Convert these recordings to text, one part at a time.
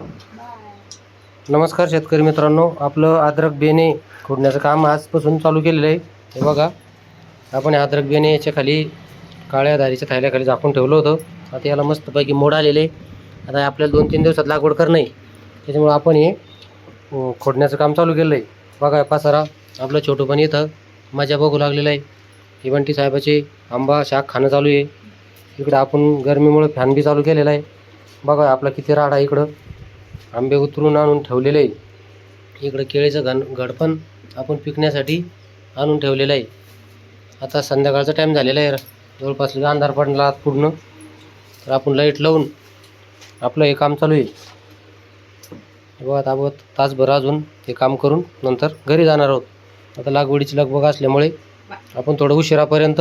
नमस्कार शेतकरी मित्रांनो. आपलं अद्रक बेणे खोडण्याचं काम आजपासून चालू केलेलं आहे. हे बघा आपण हे अद्रक बेणे याच्या खाली काळ्या धारीच्या थैल्याखाली झाकून ठेवलं होतं. आता याला मस्तपैकी मोड आलेले आता आपल्याला दोन तीन दिवसात लागवड करणं आहे. त्याच्यामुळं आपण हे खोडण्याचं काम चालू केलं आहे. बघा पासारा आपलं छोटं पण इथं मजा बघू लागलेलं आहे. ही साहेबाचे आंबा शाक खाणं चालू आहे. इकडं आपण गरमीमुळे फॅन बी चालू केलेला आहे. बघा आपला किती राड आहे इकडं. आंबे उतरून आणून ठेवलेले आहे. इकडं केळीचं घन घड पण आपण पिकण्यासाठी आणून ठेवलेलं आहे. आता संध्याकाळचा टाईम झालेला आहे. जवळपास अंधार पडला पूर्ण. तर आपण लाइट लावून आपलं हे काम चालू आहे. बघा आता तासभर अजून हे काम करून नंतर घरी जाणार आहोत. आता लागवडीची लगबग असल्यामुळे आपण थोडं उशिरापर्यंत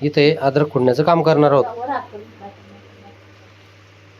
इथे अद्रक खुडण्याचं काम करणार आहोत.